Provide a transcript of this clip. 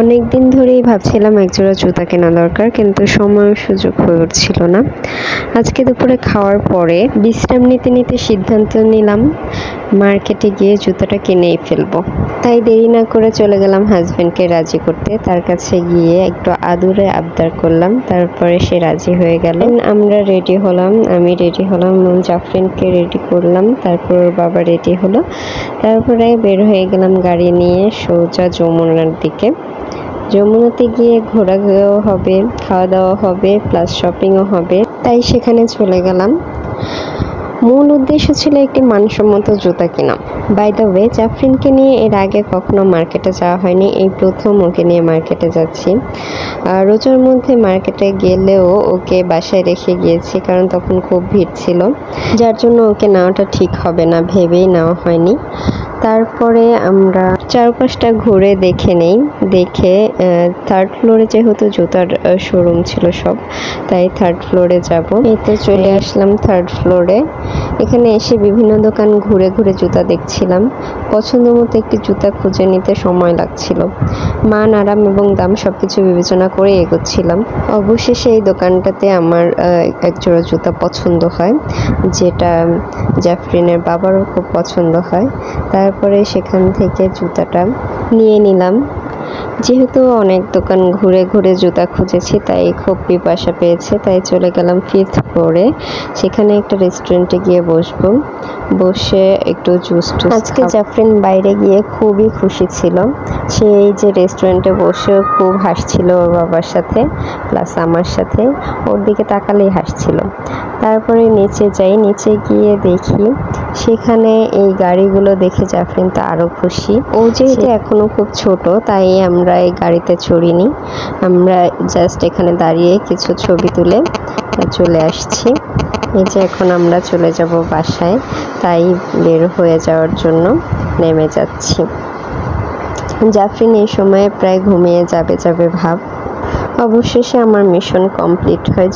অনেক দিন ধরেই ভাবছিলাম একজোড়া জুতা কেনা দরকার, কিন্তু সময় সুযোগ হয়ে উঠছিল না। আজকে দুপুরে খাওয়ার পরে বিশ্রাম নিতে নিতে সিদ্ধান্ত নিলাম, মার্কেটে গিয়ে জুতাটা কিনেই ফেলব। তাই দেরি না করে চলে গেলাম হাজব্যান্ডকে রাজি করতে। তার কাছে গিয়ে একটু আদুরে আবদার করলাম, তারপরে সে রাজি হয়ে গেল। আমরা রেডি হলাম, আমি রেডি হলাম জাফরিনকে রেডি করলাম, তারপর ওর বাবা রেডি হলো। তারপরে বের হয়ে গেলাম গাড়ি নিয়ে সোজা যমুনার দিকে। যমুনাতে গিয়ে ঘোরাঘুরিও হবে খাওয়া দাওয়া হবে প্লাস শপিংও হবে। তাই সেখানে চলে গেলাম। মূল উদ্দেশ্য ছিল একটি মানসম্মত জুতা কেনা। বাই দ্য ওয়ে জাফরিনকে নিয়ে এর আগে কখনো মার্কেটে যাওয়া হয়নি। এই প্রথম ওকে নিয়ে মার্কেটে যাচ্ছি। রোজার মধ্যে মার্কেটে গেলেও ওকে বাসায় রেখে গিয়েছি, কারণ তখন খুব ভিড় ছিল। যার জন্য ওকে নেওয়াটা ঠিক হবে না, ভেবেই নেওয়া হয়নি। তারপরে আমরা চারপাশটা ঘুরে দেখে নেই। দেখে থার্ড ফ্লোরে যেহেতু জুতার শোরুম ছিল সব, তাই থার্ড ফ্লোরে যাব। এতে চলে আসলাম থার্ড ফ্লোরে এখানে এসে বিভিন্ন দোকান ঘুরে ঘুরে জুতা দেখছিলাম। পছন্দ মতো একটি জুতা খুঁজে নিতে সময় লাগছিল। মান, আরাম এবং দাম সব কিছু বিবেচনা করে এগোচ্ছিলাম। অবশেষে এই দোকানটাতে আমার এক জোড়া জুতা পছন্দ হয়, যেটা জাফরিনের বাবারও খুব পছন্দ হয়। তারপরে সেখান থেকে জুতাটা নিয়ে নিলাম। যেহেতু অনেক দোকান ঘুরে ঘুরে জুতা খুঁজেছি, তাই খুব পিপাসা পেয়েছে, তাই চলে গেলাম ফিফথ ফ্লোরে সেখানে একটা রেস্টুরেন্টে গিয়ে বসবো। বসে একটু জুস টুস আজকে জাফরিন বাইরে গিয়ে খুবই খুশি ছিল। সে এই যে রেস্টুরেন্টে বসে খুব হাসছিল ওর বাবার সাথে প্লাস আমার সাথে। ওর দিকে তাকালেই হাসছিল। তারপরে নিচে যাই, নিচে গিয়ে দেখি সেখানে এই গাড়িগুলো দেখে জাফরিন তো আরও খুশি। ও যেহেতু এখনও খুব ছোট তাই আমরা এই গাড়িতে চড়িনি। আমরা জাস্ট এখানে দাঁড়িয়ে কিছু ছবি তুলে চলে আসছি। এই যে এখন আমরা চলে যাব বাসায় তাই বের হয়ে যাওয়ার জন্য নেমে যাচ্ছি। জাফরিন এই সময়ে প্রায় ঘুমিয়ে যাবে যাবে ভাব। অবশেষে আমার মিশন কমপ্লিট হয়